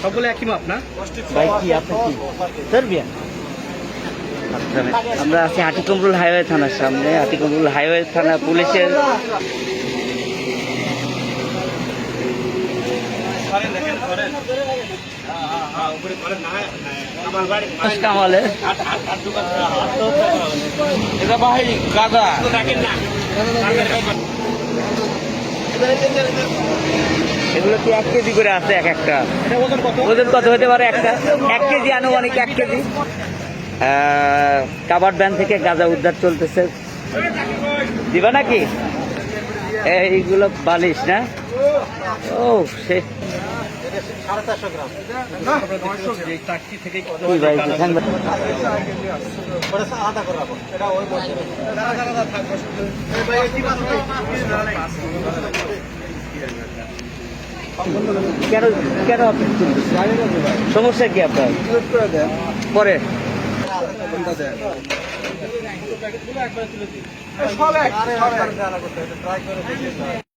সবগুলো একই মাপ না? ভাই কি আপনি কি? সার্বিয়ান? আচ্ছা, আমরা আছি হাটিকমরুল হাইওয়ে থানার সামনে হাটিকমরুল হাইওয়ে থানা পুলিশের কামালের। এটা গাদা এগুলো কি এক কেজি করে আছে এক একটা? ওজন কত? হতে পারে একটা? এক কেজি আনুমানিক এক কেজি। কাবার ব্যান থেকে গাঁজা উদ্ধার চলতেছে। দিবা নাকি? এইগুলো বালিশ না? ও সে আলাদা করে কেন কেন আপনি সমস্যা কি আপনার? পরে।